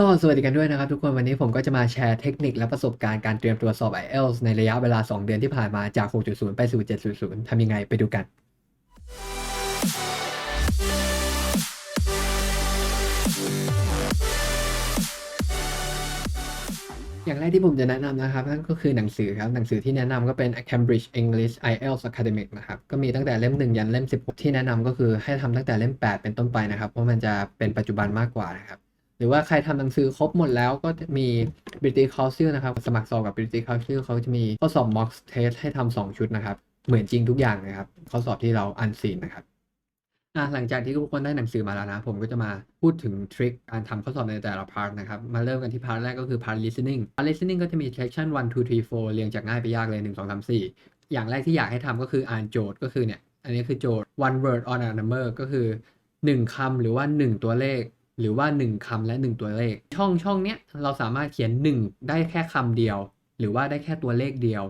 ก็สวัสดีกันด้วยนะครับทุกคนวันนี้ผมก็จะมาแชร์เทคนิคและประสบการณ์การเตรียมตัวสอบ IELTS ในระยะเวลา 2 เดือนที่ผ่านมาจาก 6.0 ไปสู่ 7.0 ทำยังไงไปดูกัน อย่างแรกที่ผมจะแนะนำนะครับ นั่นก็คือหนังสือครับ หนังสือที่แนะนำก็เป็น Cambridge English IELTS Academic นะครับ ก็มีตั้งแต่เล่ม 1 ยันเล่ม 16 ที่แนะนำก็คือให้ทำตั้งแต่เล่ม 8 เป็นต้นไปนะครับ เพราะมันจะเป็นปัจจุบันมากกว่านะครับ หรือว่าใครทำหนังสือครบหมดแล้วก็มี British Council นะครับ สมัครสอบกับ British Council เขาจะมีข้อสอบ mock test ให้ทำสองชุดนะครับ เหมือนจริงทุกอย่างนะครับ ข้อสอบที่เราอันซีนนะครับอะหลังจากที่ทุกคนได้หนังสือมาแล้วนะ ผมก็จะมาพูดถึงทริคการทำข้อสอบในแต่ละพาร์ทนะครับ มาเริ่มกันที่พาร์ทแรกก็คือพาร์ท listening พาร์ท listening ก็จะมี section 1 2 3 4 เรียงจากง่ายไปยากเลย 1 2 3 4 อย่างแรกที่อยากให้ทำก็คืออ่านโจทย์ก็คือเนี่ย อันนี้คือโจทย์ one word on a number ก็คือ 1คำหรือว่า 1 ตัวเลข หรือว่า 1คำและ 1 ตัวเลข ช่องช่องเนี้ยเราสามารถเขียน 1 ได้แค่คำเดียว หรือว่าได้แค่ตัวเลขเดียว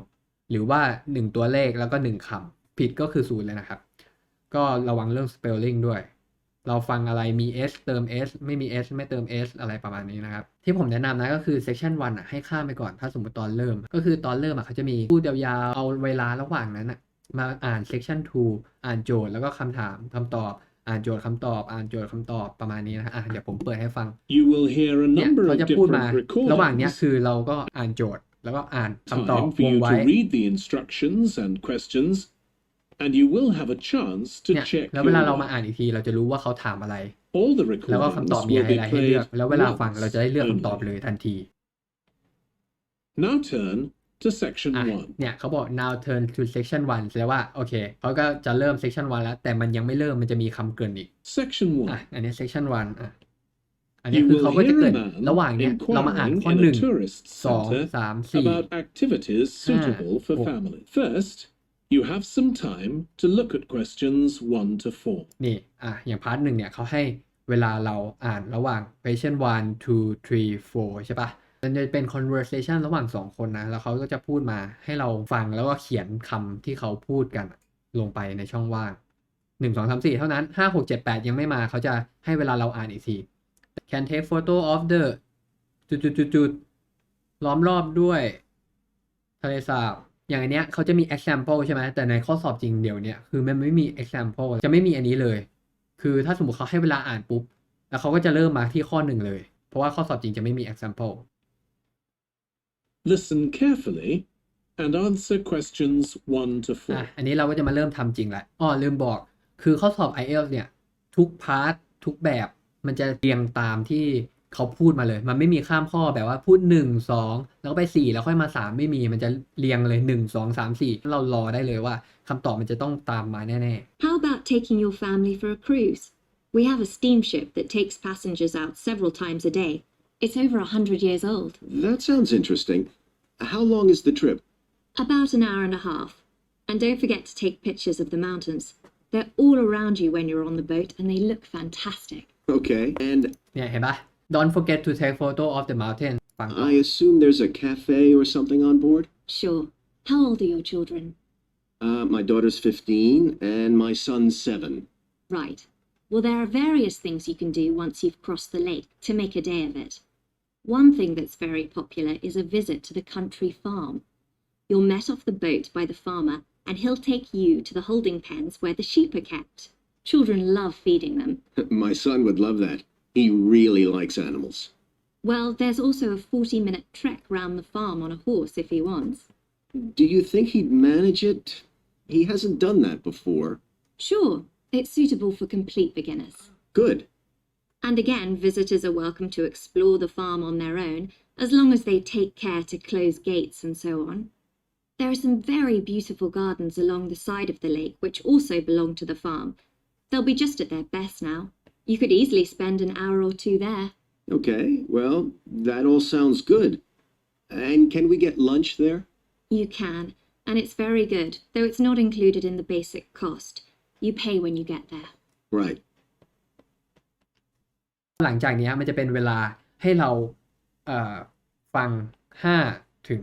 หรือว่า 1 ตัวเลขแล้วก็ 1คำผิดก็คือศูนย์เลยนะครับ ก็ระวังเรื่อง spelling ด้วย เราฟังอะไรมี s เติม s ไม่มี s ไม่เติม s อะไรประมาณนี้นะครับ ที่ผมแนะนำนะก็คือ section 1อะให้ข้ามไปก่อนถ้าสมมติตอนเริ่ม ก็คือตอนเริ่มอะเขาจะมีพูดยาวๆเอาเวลาระหว่างนั้นอะมาอ่าน section 2 อ่านโจทย์แล้วก็คำถามคำตอบ อ่านโจทย์คำตอบ อ่านโจทย์คำตอบประมาณนี้นะฮะอะเดี๋ยวผมเปิดให้ฟัง You will hear a เนี่ย number เขา of จะพูดมา different ระหว่างเนี้ย recordings. คือเราก็อ่านโจทย์ แล้วก็อ่านคำตอบ Time for วง you ไว้ to read the instructions and questions, and you will have a chance to เนี่ย check แล้ว your เวลาเรามา work. อ่านอีกทีเราจะรู้ว่าเขาถามอะไร All the แล้วก็คำตอบ recordings มี will อะไร be ให้เลือก played แล้วเวลาฟัง once เราจะได้เลือกคำตอบ only. เลยทันที Now turn to section อะ 1. เนี่ยเขาบอก now turn to section 1แสดงว่า โอเคเขาก็จะเริ่ม section 1แล้ว แต่มันยังไม่เริ่มมันจะมีคำเกรินอีก Section อะ 1. อันนี้ section 1อะอันนี้ You คือเขา will ก็จะ hear เกริ a น man ระหว่างเนี้ยเรามาอ่าน inquiring ข้อ in หนึ่ a ง tourist สอง center สามสี่ about activities suitable for four. family. First, you have some time to look at questions 1 to 4. นี่อะอย่างพาร์ทหนึ่งเนี่ยเขาให้เวลาเราอ่านระหว่าง patient one two three four ใช่ปะ มันจะเป็น conversation ระหว่างสองคนนะ แล้วเขาก็จะพูดมาให้เราฟังแล้วก็เขียนคำที่เขาพูดกันลงไปในช่องว่างหนึ่งสองสามสี่เท่านั้นห้าหกเจ็ดแปดยังไม่มาเขาจะให้เวลาเราอ่านอีกที can take photo of the จุดจุดจุดจุดล้อมรอบด้วยทะเลสาบอย่างอันเนี้ยเขาจะมี example ใช่ไหมแต่ในข้อสอบจริงเดี๋ยวเนี้ยคือมันไม่มี example จะไม่มีอันนี้เลย คือถ้าสมมติเขาให้เวลาอ่านปุ๊บ แล้วเขาก็จะเริ่มมาที่ข้อหนึ่งเลย เพราะว่าข้อสอบจริงจะไม่มี example Listen carefully and answer questions 1 to อ่ะ 4. อันนี้เราก็จะมาเริ่มทำจริงแล้วอ๋อลืมบอก คือข้อสอบ IELTS เนี่ย ทุกพาร์ท ทุกแบบ มันจะเรียงตามที่เขาพูดมาเลย มันไม่มีข้ามข้อแบบว่าพูด 1 2 แล้วก็ไป 4 แล้วค่อยมา 3 ไม่มี มันจะเรียงเลย 1 2 3 4 เรารอได้เลยว่าคำตอบมันจะต้องตามมาแน่ How about taking your family for a cruise? We have a steamship that takes passengers out several times a day. It's over a hundred years old. That sounds interesting. How long is the trip? About an hour and a half. And don't forget to take pictures of the mountains. They're all around you when you're on the boat and they look fantastic. Okay, and ๆ เนี่ยเห็นปะ Don't forget to take photo of the mountain ฟังก่อน I assume there's a cafe or something on board? Sure. How old are your children? Uh, my daughter's 15 and my son's 7. Right. Well, there are various things you can do once you've crossed the lake to make a day of it. One thing that's very popular is a visit to the country farm. You're met off the boat by the farmer, and he'll take you to the holding pens where the sheep are kept. Children love feeding them. my son would love that. He really likes animals. Well, there's also a 40 minute trek round the farm on a horse if he wants. Do you think he'd manage it? He hasn't done that before. Sure, it's suitable for complete beginners. Good. And again, visitors are welcome to explore the farm on their own, as long as they take care to close gates and so on. There are some very beautiful gardens along the side of the lake which also belong to the farm. They'll be just at their best now. You could easily spend an hour or two there. Okay, well, that all sounds good. And can we get lunch there? You can, and it's very good, though it's not included in the basic cost. You pay when you get there. Right. หลังจากเนี้ยมันจะเป็นเวลาให้เราเอ่อฟัง 5 ถึง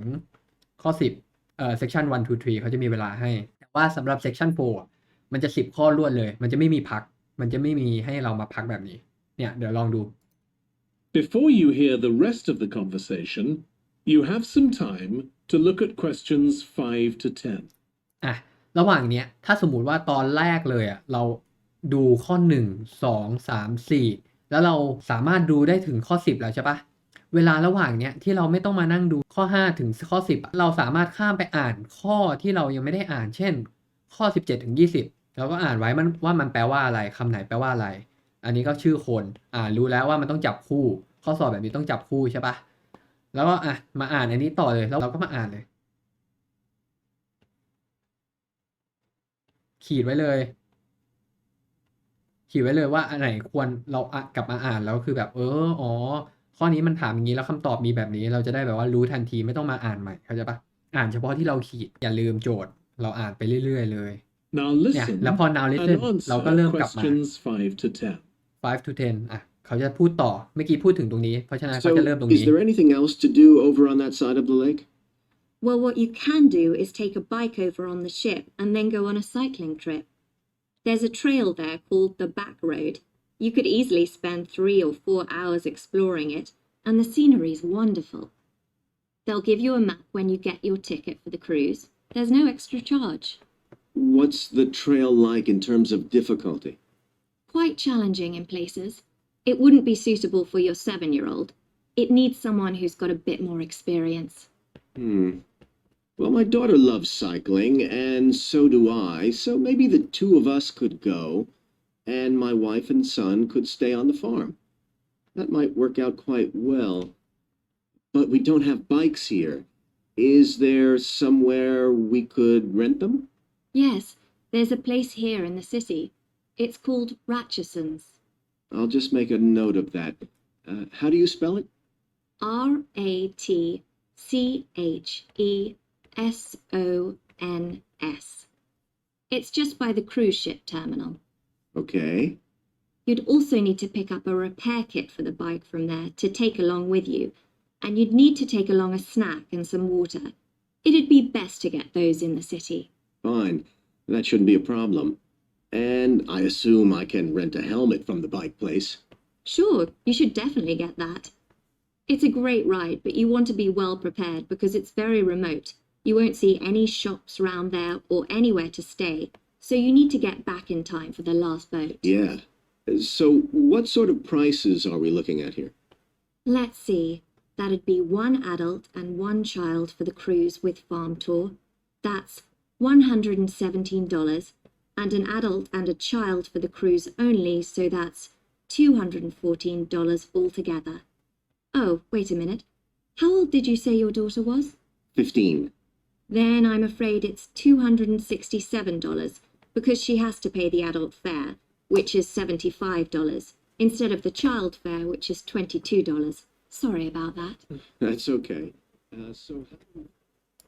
ข้อ 10เอ่อ section 1 2 3เขาจะมีเวลาให้ แต่ว่าสำหรับ section 4อะมันจะ 10 ข้อรวดเลย มันจะไม่มีพัก มันจะไม่มีให้เรามาพักแบบนี้ เนี่ย เดี๋ยวลองดู Before you hear the rest of the conversation, you have some time to look at questions 5 to 10. อะ ระหว่างเนี้ย ถ้าสมมุติว่าตอนแรกเลยอะ เราดูข้อหนึ่งสองสามสี่ แล้วเราสามารถดูได้ถึงข้อสิบแล้วใช่ปะเวลาระหว่างเนี้ยที่เราไม่ต้องมานั่งดูข้อห้าถึงข้อสิบเราสามารถข้ามไปอ่านข้อที่เรายังไม่ได้อ่าน เช่น ข้อสิบเจ็ดถึงยี่สิบเราก็อ่านไว้มันว่ามันแปลว่าอะไรคำไหนแปลว่าอะไร อันนี้ก็ชื่อคน อ่ารู้แล้วว่ามันต้องจับคู่ ข้อสอบแบบนี้ต้องจับคู่ใช่ปะแล้วก็อะมาอ่านอันนี้ต่อเลยแล้วเราก็มาอ่านเลย ขีดไว้เลย ขีดไว้เลยว่าอันไหนควรเราอะกลับมาอ่านแล้วคือแบบเอออ๋อ ข้อนี้มันถามอย่างนี้แล้วคำตอบมีแบบนี้ เราจะได้แบบว่ารู้ทันทีไม่ต้องมาอ่านใหม่เข้าใจปะอ่านเฉพาะที่เราขีดอย่าลืมโจทย์ เราอ่านไปเรื่อย ๆ เลย Now เนี่ย listen แล้วพอ now and listen เราก็ answer เริ่มกลับมา questions 5 to 10. 5 to 10อะเขาจะพูดต่อเมื่อกี้พูดถึงตรงนี้เพราะฉะนั้นเขา So, จะเริ่มตรง is นี้ there anything else to do over on that side of the lake? Well, what you can do is take a bike over on the ship and then go on a cycling trip. There's a trail there called the Back Road. You could easily spend three or four hours exploring it, and the scenery's wonderful. They'll give you a map when you get your ticket for the cruise. There's no extra charge. What's the trail like in terms of difficulty? Quite challenging in places. It wouldn't be suitable for your seven year old. It needs someone who's got a bit more experience. Hmm. Well, my daughter loves cycling, and so do I, so maybe the two of us could go, and my wife and son could stay on the farm. That might work out quite well. But we don't have bikes here. Is there somewhere we could rent them? Yes, there's a place here in the city. It's called Ratcheson's. I'll just make a note of that. Uh, how do you spell it? R A T C H E S O N S. It's just by the cruise ship terminal. Okay. You'd also need to pick up a repair kit for the bike from there to take along with you, and you'd need to take along a snack and some water. It'd be best to get those in the city. Fine. That shouldn't be a problem. And I assume I can rent a helmet from the bike place. Sure, you should definitely get that. It's a great ride, but you want to be well prepared because it's very remote. You won't see any shops round there or anywhere to stay, so you need to get back in time for the last boat. Yeah. So, what sort of prices are we looking at here? Let's see. That'd be one adult and one child for the cruise with farm tour. That's $117, and an adult and a child for the cruise only, so that's $214 altogether. Oh, wait a minute. How old did you say your daughter was? 15. Then I'm afraid it's $267 because she has to pay the adult fare, which is $75, instead of the child fare, which is $22. Sorry about that. That's okay. Uh, so,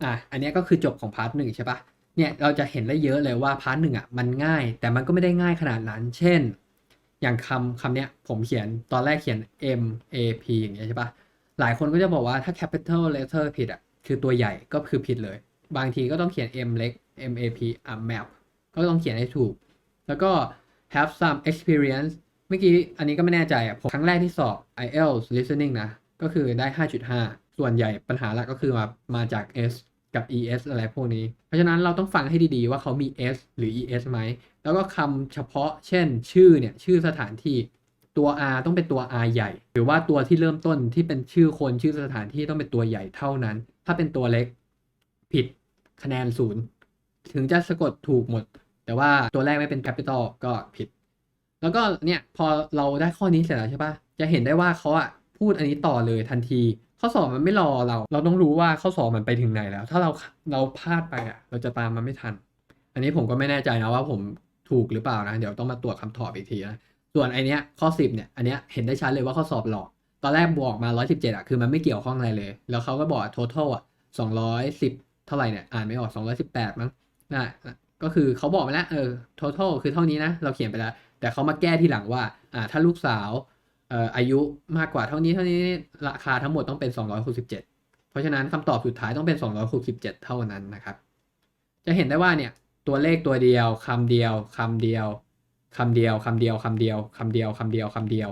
อะอันเนี้ยก็คือจบของพาร์ทหนึ่งใช่ปะเนี่ยเราจะเห็นได้เยอะเลยว่าพาร์ทหนึ่งอะมันง่าย แต่มันก็ไม่ได้ง่ายขนาดนั้น เช่น อย่างคำคำเนี้ยผมเขียนตอนแรกเขียน M A P อย่างเงี้ยใช่ปะหลายคนก็จะบอกว่าถ้า capital letter ผิดอะ คือตัวใหญ่ก็คือผิดเลย บางทีก็ต้องเขียน M เล็ก M A P อะ map ก็ต้องเขียนให้ถูก แล้วก็ have some experience เมื่อกี้อันนี้ก็ไม่แน่ใจอะผมครั้งแรกที่สอบ IELTS listening นะ ก็คือได้ 5.5 ส่วนใหญ่ปัญหาหลักก็คือมามาจาก S กับ ES อะไรพวกนี้ เพราะฉะนั้นเราต้องฟังให้ดีๆ ว่าเขามี S หรือ ES ไหม แล้วก็คำเฉพาะ เช่น ชื่อเนี่ย ชื่อสถานที่ ตัว R ต้องเป็นตัว R ใหญ่ หรือว่าตัวที่เริ่มต้นที่เป็นชื่อคนชื่อสถานที่ต้องเป็นตัวใหญ่เท่านั้น ถ้าเป็นตัวเล็กผิดคะแนนศูนย์ถึงจะสะกดถูกหมด แต่ว่าตัวแรกไม่เป็น capital ก็ผิด แล้วก็เนี่ยพอเราได้ข้อนี้เสร็จแล้วใช่ปะจะเห็นได้ว่าเขาอะพูดอันนี้ต่อเลยทันที ข้อสอบมันไม่รอเรา เราต้องรู้ว่าข้อสอบมันไปถึงไหนแล้ว ถ้าเราเราพลาดไปอะเราจะตามมันไม่ทัน อันนี้ผมก็ไม่แน่ใจนะว่าผมถูกหรือเปล่านะ เดี๋ยวต้องมาตรวจคำตอบอีกทีนะส่วนไอเนี้ยข้อ 10เนี่ยอันเนี้ยเห็นได้ชัดเลยว่าข้อสอบหลอก ตอนแรกบวกมา 117อะคือมันไม่เกี่ยวข้องอะไรเลย แล้วเขาก็บอก total อะ210 เท่าไหร่เนี่ยอ่านไม่ออก 218 มั้งนะก็คือเขาบอกไปแล้วเออ total คือเท่านี้นะ เราเขียนไปแล้ว แต่เขามาแก้ทีหลังว่าอ่าถ้าลูกสาวเอ่ออายุมากกว่าเท่านี้เท่านี้ราคาทั้งหมดต้องเป็น 267 เพราะฉะนั้นคำตอบสุดท้ายต้องเป็น 267 เท่านั้นนะครับ จะเห็นได้ว่าเนี่ยตัวเลขตัวเดียวคำเดียวคำเดียวคำเดียวคำเดียวคำเดียวคำเดียวคำเดียวคำเดียว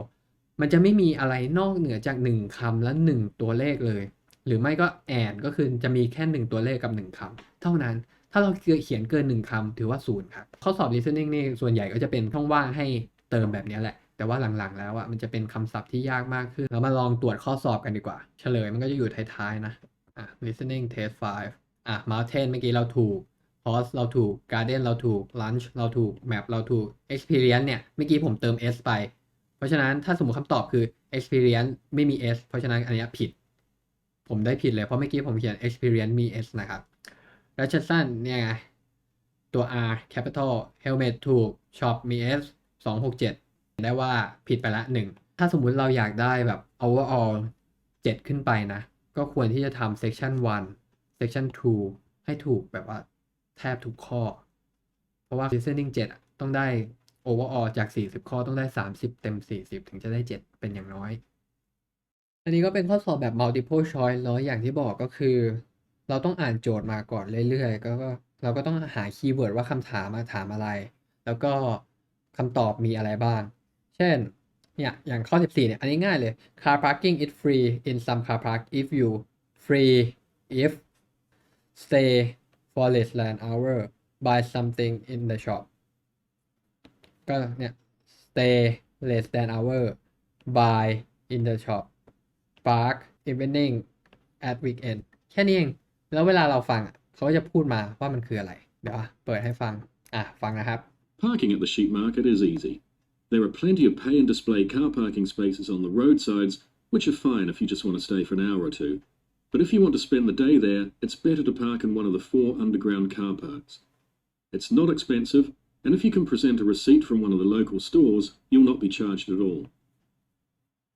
มันจะไม่มีอะไรนอกเหนือจากหนึ่งคำและหนึ่งตัวเลขเลย หรือไม่ก็แอนก็คือจะมีแค่หนึ่งตัวเลขกับหนึ่งคำเท่านั้นถ้าเราเขียนเกินหนึ่งคำถือว่าศูนย์ครับข้อสอบ listening นี่ส่วนใหญ่ก็จะเป็นช่องว่างให้เติมแบบนี้แหละ แต่ว่าหลังๆ แล้วอะมันจะเป็นคำศัพท์ที่ยากมากขึ้นเรามาลองตรวจข้อสอบกันดีกว่า เฉลยมันก็จะอยู่ท้ายๆนะอะ listening test 5อะ mountain เมื่อกี้เราถูก pause เราถูก garden เราถูก lunch เราถูก map เราถูก experience เนี่ยเมื่อกี้ผมเติม s ไป ราะฉะนั้นถ้าสมมติคำตอบคือ experience ไม่มี s เพราะฉะนั้นอันนี้ผิด ผมได้ผิดเลย เพราะเมื่อกี้ผมเขียน experience มี s นะครับ Richardson เนี่ยไง ตัว R capital helmet ถูก shop มี s 267 ได้ว่าผิดไปละหนึ่ง ถ้าสมมุติเราอยากได้แบบ overall 7 ขึ้นไปนะ ก็ควรที่จะทำ section 1 section 2 ให้ถูกแบบว่าแทบทุกข้อ เพราะว่า listening 7อะต้องได้ overall จาก 40 ข้อต้องได้ 30 เต็ม 40 ถึงจะได้ 7 เป็นอย่างน้อย อันนี้ก็เป็นข้อสอบแบบ multiple choice แล้วอย่างที่บอกก็คือ เราต้องอ่านโจทย์มาก่อนเรื่อยๆก็ก็เราก็ต้องหาคีย์เวิร์ดว่าคำถามมาถามอะไร แล้วก็คำตอบมีอะไรบ้าง เช่นเนี่ยอย่างข้อ 14 เนี่ย อันนี้ง่ายเลย car parking is free in some car park if you free if stay for less than hour buy something in the shop ก็เนี่ย stay less than hour buy in the shop park evening at weekend แค่นี้เอง แล้วเวลาเราฟังอะเขาก็จะพูดมาว่ามันคืออะไร เดี๋ยวอ่ะเปิดให้ฟัง อ่ะ ฟังนะครับ Parking at the sheep market is easy. There are plenty of pay and display car parking spaces on the roadsides, which are fine if you just want to stay for an hour or two. But if you want to spend the day there, it's better to park in one of the four underground car parks. It's not expensive, and if you can present a receipt from one of the local stores, you'll not be charged at all.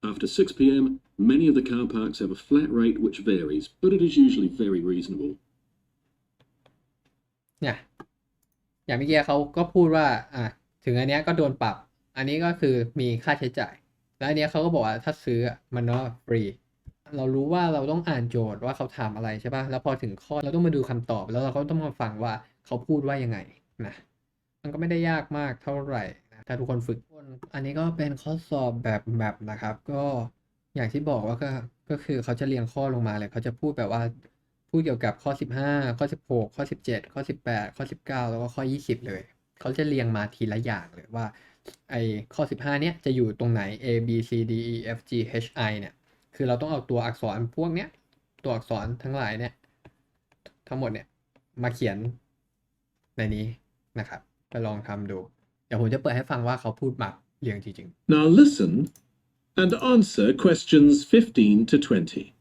After 6 pm, many of the car parks have a flat rate which varies, but it is usually very reasonable. เนี่ยอย่างเมื่อกี้เขาก็พูดว่าอะถึงอันเนี้ยก็โดนปรับ อันนี้ก็คือมีค่าใช้จ่าย แล้วอันเนี้ยเขาก็บอกว่าถ้าซื้อมันก็ฟรี เรารู้ว่าเราต้องอ่านโจทย์ว่าเขาถามอะไรใช่ปะ่ะ แล้วพอถึงข้อเราต้องมาดูคำตอบ แล้วเราก็ต้องมาฟังว่าเขาพูดว่ายังไงนะ มันก็ไม่ได้ยากมากเท่าไหร่นะถ้าทุกคนฝึก อันนี้ก็เป็นข้อสอบแบบแมปนะครับ ก็อย่างที่บอกว่าก็ก็คือเขาจะเรียงข้อลงมาเลยเขาจะพูดแบบว่าพูดเกี่ยวกับข้อ 15 ข้อ 16 ข้อ 17 ข้อ 18 ข้อ 19 แล้วก็ข้อ 20 เลย เขาจะเรียงมาทีละอย่างเลยว่าไอ้ข้อ 15 เนี้ยจะอยู่ตรงไหน A B C D E F G H I เนี่ย คือเราต้องเอาตัวอักษรพวกเนี้ย ตัวอักษรทั้งหลายเนี่ย ทั้งหมดเนี่ย มาเขียนในนี้นะครับ ไปลองทำดู เดี๋ยวผมจะเปิดให้ฟังว่าเขาพูดแบบเรียงจริง Now listen and answer questions 15 to 20.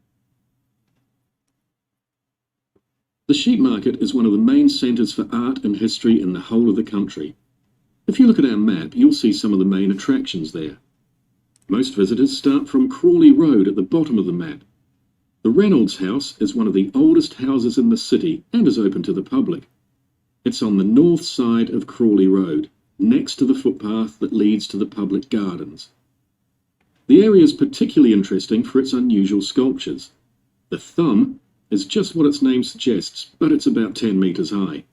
The sheep market is one of the main centres for art and history in the whole of the country. If you look at our map, you'll see some of the main attractions there. Most visitors start from Crawley Road at the bottom of the map. The Reynolds House is one of the oldest houses in the city and is open to the public. It's on the north side of Crawley Road, next to the footpath that leads to the public gardens. The area is particularly interesting for its unusual sculptures. The thumb is just what its name suggests, but it's about 10 metres high.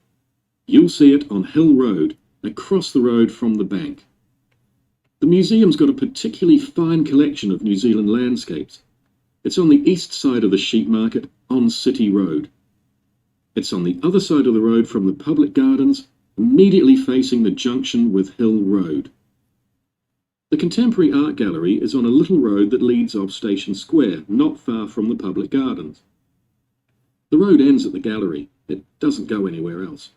You'll see it on Hill Road, across the road from the bank. The museum's got a particularly fine collection of New Zealand landscapes. It's on the east side of the sheep market on City Road. It's on the other side of the road from the public gardens, immediately facing the junction with Hill Road. The Contemporary Art Gallery is on a little road that leads off Station Square, not far from the public gardens. The road ends at the gallery, it doesn't go anywhere else.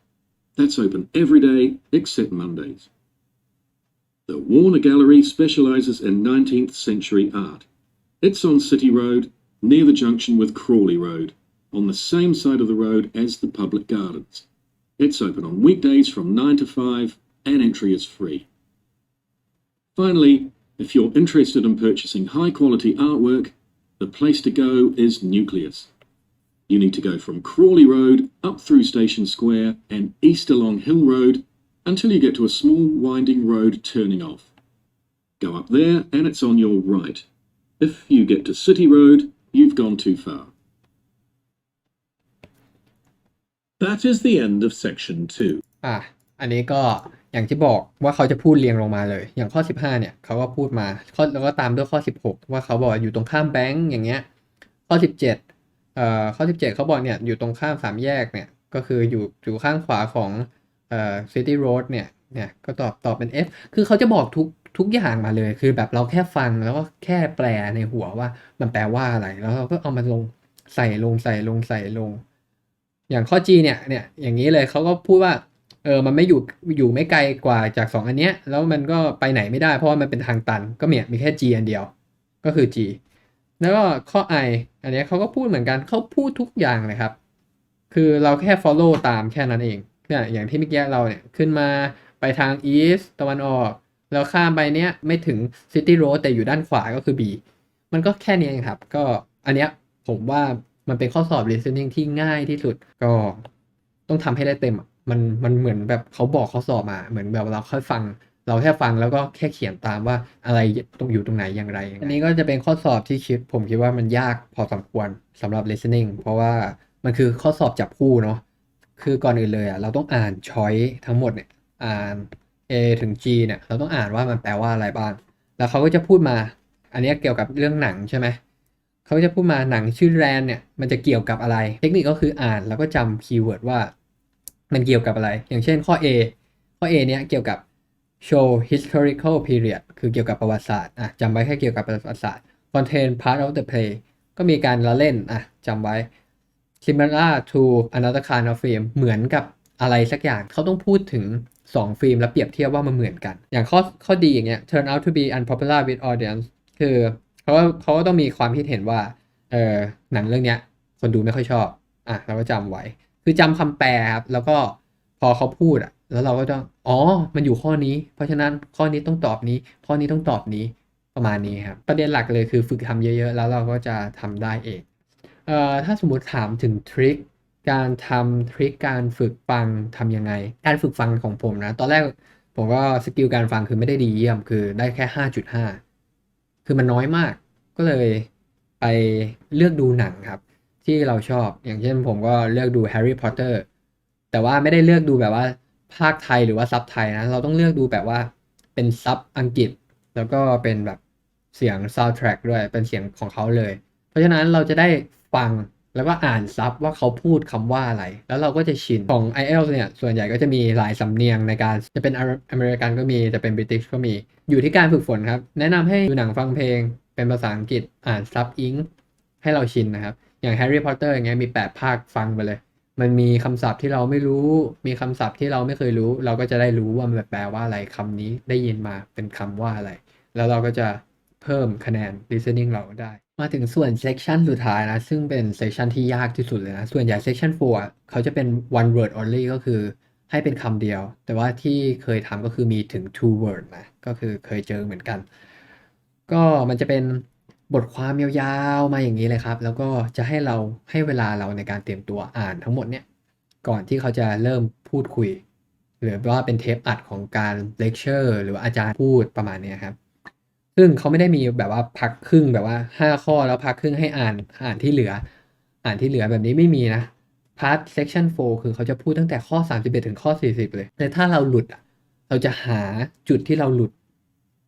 That's open every day except Mondays. The Warner Gallery specialises in 19th century art. It's on City Road, near the junction with Crawley Road, on the same side of the road as the public gardens. It's open on weekdays from 9 to 5 and entry is free. Finally, if you're interested in purchasing high quality artwork, the place to go is Nucleus. You need to go from Crawley Road up through Station Square and east along Hill Road until you get to a small winding road turning off. Go up there and it's on your right. If you get to City Road, you've gone too far. That is the end of section two. อะ อันนี้ก็อย่างที่บอกว่าเขาจะพูดเรียงลงมาเลย อย่างข้อ 15 เนี่ยเขาก็พูดมาข้อแล้วก็ตามด้วยข้อ 16 ว่าเขาบอกอยู่ตรงข้ามแบงก์อย่างเงี้ย ข้อ 17เอ่อข้อ 17 เขาบอกเนี่ยอยู่ตรงข้ามสามแยกเนี่ย ก็คืออยู่อยู่ข้างขวาของเอ่อ City Road เนี่ยเนี่ยก็ตอบตอบเป็น F คือเขาจะบอกทุกทุกอย่างมาเลย คือแบบเราแค่ฟังแล้วก็แค่แปลในหัวว่ามันแปลว่าอะไร แล้วเราก็เอามาลงใส่ลงใส่ลงใส่ลง อย่างข้อ G เนี่ยเนี่ยอย่างนี้เลยเขาก็พูดว่าเออมันไม่อยู่อยู่ไม่ไกลกว่าจาก 2 อันเนี้ยแล้วมันก็ไปไหนไม่ได้เพราะว่ามันเป็นทางตันก็เนี่ยมีแค่ G อันเดียว ก็คือ G แล้วก็ข้อ I อันเนี้ยเขาก็พูดเหมือนกันเขาพูดทุกอย่างเลยครับ คือเราแค่ follow ตามแค่นั้นเองเนี่ยอย่างที่เมื่อกี้เราเนี่ยขึ้นมาไปทาง east ตะวันออกแล้วข้ามไปเนี้ยไม่ถึง city road แต่อยู่ด้านขวาก็คือ B มันก็แค่นี้เองครับ ก็อันเนี้ยผมว่า มันเป็นข้อสอบ listening ที่ง่ายที่สุดก็ต้องทำให้ได้เต็มมันมันเหมือนแบบเขาบอกข้อสอบมาเหมือนแบบเราค่อยฟัง เราแค่ฟังแล้วก็แค่เขียนตามว่าอะไรตรงอยู่ตรงไหนอย่างไร อันนี้ก็จะเป็นข้อสอบที่คิด ผมคิดว่ามันยากพอสมควรสำหรับ listening เพราะว่ามันคือข้อสอบจับคู่เนาะคือก่อนอื่นเลยอะเราต้องอ่านช้อยทั้งหมดเนี่ยอ่าน A ถึง G เนี่ยเราต้องอ่านว่ามันแปลว่าอะไรบ้าง แล้วเขาก็จะพูดมา อันนี้เกี่ยวกับเรื่องหนังใช่ไหม เขาจะพูดมาหนังชื่อแรนเนี่ยมันจะเกี่ยวกับอะไร เทคนิคก็คืออ่านแล้วก็จำคีย์เวิร์ดว่ามันเกี่ยวกับอะไร อย่างเช่นข้อ A ข้อ A เนี้ยเกี่ยวกับ show historical period คือเกี่ยวกับประวัติศาสตร์อะจำไว้แค่เกี่ยวกับประวัติศาสตร์ contain part of the play ก็มีการละเล่นอะจำไว้ similar to another kind of film เหมือนกับอะไรสักอย่างเขาต้องพูดถึง 2 ฟิล์มแล้วเปรียบเทียบว่ามันเหมือนกัน อย่างข้อข้อดีอย่างเงี้ย turn out to be unpopular with audience คือ เขาเขาก็ต้องมีความคิดเห็นว่าเออหนังเรื่องเนี้ย คนดูไม่ค่อยชอบ อะเราก็จำไว้ คือจำคำแปลครับ แล้วก็พอเขาพูดอะ แล้วเราก็ต้องอ๋อ มันอยู่ข้อนี้ เพราะฉะนั้นข้อนี้ต้องตอบนี้ ข้อนี้ต้องตอบนี้ประมาณนี้ครับ ประเด็นหลักเลยคือฝึกทำเยอะ ๆ แล้วเราก็จะทำได้เองเอ่อถ้าสมมติถามถึงทริคการทำทริคการฝึกฟังทำยังไง การฝึกฟังของผมนะ ตอนแรกผมก็สกิลการฟังคือไม่ได้ดีเยี่ยม คือได้แค่ 5.5 คือมันน้อยมาก ก็เลยไปเลือกดูหนังครับ ที่เราชอบอย่างเช่นผมก็เลือกดูแฮร์รี่พอตเตอร์แต่ว่าไม่ได้เลือกดูแบบว่าภาคไทยหรือว่าซับไทยนะ เราต้องเลือกดูแบบว่าเป็นซับอังกฤษ แล้วก็เป็นแบบเสียงซาวด์แทร็กด้วยเป็นเสียงของเขาเลย เพราะฉะนั้นเราจะได้ฟัง แล้วก็อ่านซับว่าเขาพูดคำว่าอะไร แล้วเราก็จะชินของ i อ l t s เนี่ยส่วนใหญ่ก็จะมีหลายสำเนียงในการจะเป็นอเมริกันก็มีจะเป็นบริติชก็มีอยู่ที่การฝึกฝนครับ แนะนำให้ดูหนังฟังเพลง เป็นภาษาอังกฤษอ่านซับอิงให้เราชินนะครับ อย่างแฮร์รี่พอตเตอร์อย่างเงี้ยมี8ภาคฟังไปเลย มันมีคำศัพท์ที่เราไม่รู้ มีคำศัพท์ที่เราไม่เคยรู้ เราก็จะได้รู้ว่ามันแปลว่าอะไรคำนี้ได้ยินมาเป็นคำว่าอะไร แล้วเราก็จะเพิ่มคะแนน listening เราได้ มาถึงส่วน section สุดท้ายนะ ซึ่งเป็น section ที่ยากที่สุดเลยนะ ส่วนใหญ่ section 4เขาจะเป็น one word only ก็คือให้เป็นคำเดียว แต่ว่าที่เคยทำก็คือมีถึง two word นะ ก็คือเคยเจอเหมือนกัน ก็มันจะเป็นบทความยาวๆมาอย่างนี้เลยครับ แล้วก็จะให้เราให้เวลาเราในการเตรียมตัวอ่านทั้งหมดเนี่ย ก่อนที่เขาจะเริ่มพูดคุย หรือว่าเป็นเทปอัดของการเลคเชอร์หรือว่าอาจารย์พูดประมาณนี้ครับ ซึ่งเขาไม่ได้มีแบบว่าพักครึ่งแบบว่า5ข้อแล้วพักครึ่งให้อ่านอ่านที่เหลือ อ่านที่เหลือแบบนี้ไม่มีนะพาร์ทเซ c ชั o น4คือเขาจะพูดตั้งแต่ข้อ 31 ถึงข้อ 40 เลยแต่ถ้าเราหลุดอะเราจะหาจุดที่เราหลุด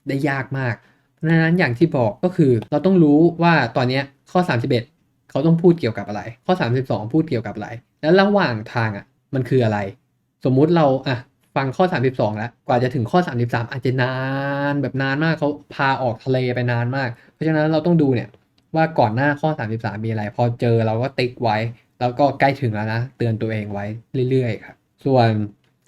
ได้ยากมากเพราะนั้นอย่างที่บอกก็คือเราต้องรู้ว่าตอนนี้ข้อ 31 เขาต้องพูดเกี่ยวกับอะไร ข้อ 32 พูดเกี่ยวกับอะไร แล้วระหว่างทางอะมันคืออะไร สมมุติเราอะ ฟังข้อ 32 แล้ว กว่าจะถึงข้อ 33 อาจจะนานแบบนานมากเขาพาออกทะเลไปนานมาก เพราะฉะนั้นเราต้องดูเนี่ยว่าก่อนหน้าข้อ 33 มีอะไร พอเจอเราก็ติ๊กไว้ แล้วก็ใกล้ถึงแล้วนะ เตือนตัวเองไว้เรื่อยๆครับส่วน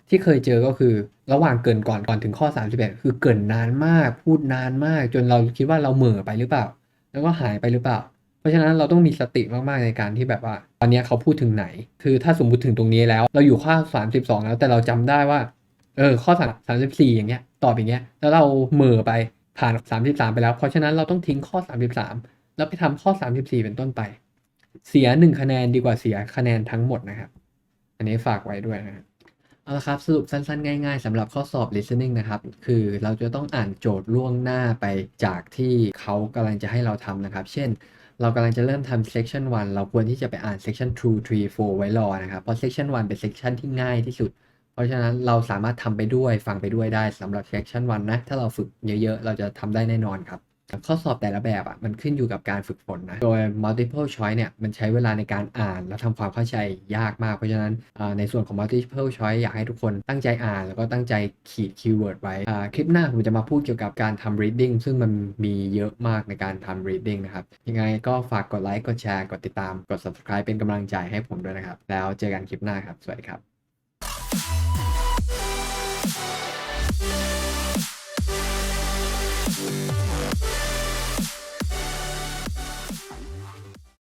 ที่เคยเจอก็คือระหว่างเกินก่อนก่อนถึงข้อ 31 คือเกินนานมาก พูดนานมาก จนเราคิดว่าเราเหม่อไปหรือเปล่า แล้วก็หายไปหรือเปล่า เพราะฉะนั้นเราต้องมีสติมากๆในการที่แบบว่า ตอนนี้เขาพูดถึงไหน คือถ้าสมมติถึงตรงนี้แล้ว เราอยู่ข้อ32 แล้วแต่เราจำได้ว่า เออข้อ34อย่างเงี้ยตอบอย่างเงี้ย แล้วเราเหม่อไปผ่าน33ไปแล้ว เพราะฉะนั้นเราต้องทิ้งข้อ33แล้วไปทำข้อ34เป็นต้นไป เสีย1คะแนนดีกว่าเสียคะแนนทั้งหมดนะครับ อันนี้ฝากไว้ด้วยนะครับเอาละครับสรุปสั้นๆ ง่ายๆสำหรับข้อสอบ listening นะครับ คือเราจะต้องอ่านโจทย์ล่วงหน้าไปจากที่เขากำลังจะให้เราทำนะครับ เช่น เรากำลังจะเริ่มทำ section 1 เราควรที่จะไปอ่าน section 2 3 4 ไว้รอนะครับ เพราะ section 1 เป็น section ที่ง่ายที่สุด เพราะฉะนั้นเราสามารถทำไปด้วยฟังไปด้วยได้สำหรับ section 1นะ ถ้าเราฝึกเยอะๆ เราจะทำได้แน่นอนครับ ข้อสอบแต่ละแบบอะมันขึ้นอยู่กับการฝึกฝนนะ โดย multiple choice เนี่ยมันใช้เวลาในการอ่านและทำความเข้าใจยากมาก เพราะฉะนั้นในส่วนของ multiple choice อยากให้ทุกคนตั้งใจอ่านแล้วก็ตั้งใจขีด keyword ไว้ คลิปหน้าผมจะมาพูดเกี่ยวกับการทำ reading ซึ่งมันมีเยอะมากในการทำ reading นะครับ ยังไงก็ฝากกดไลค์กดแชร์กดติดตามกด subscribe เป็นกำลังใจให้ผมด้วยนะครับ แล้วเจอกันคลิปหน้าครับ สวัสดีครับ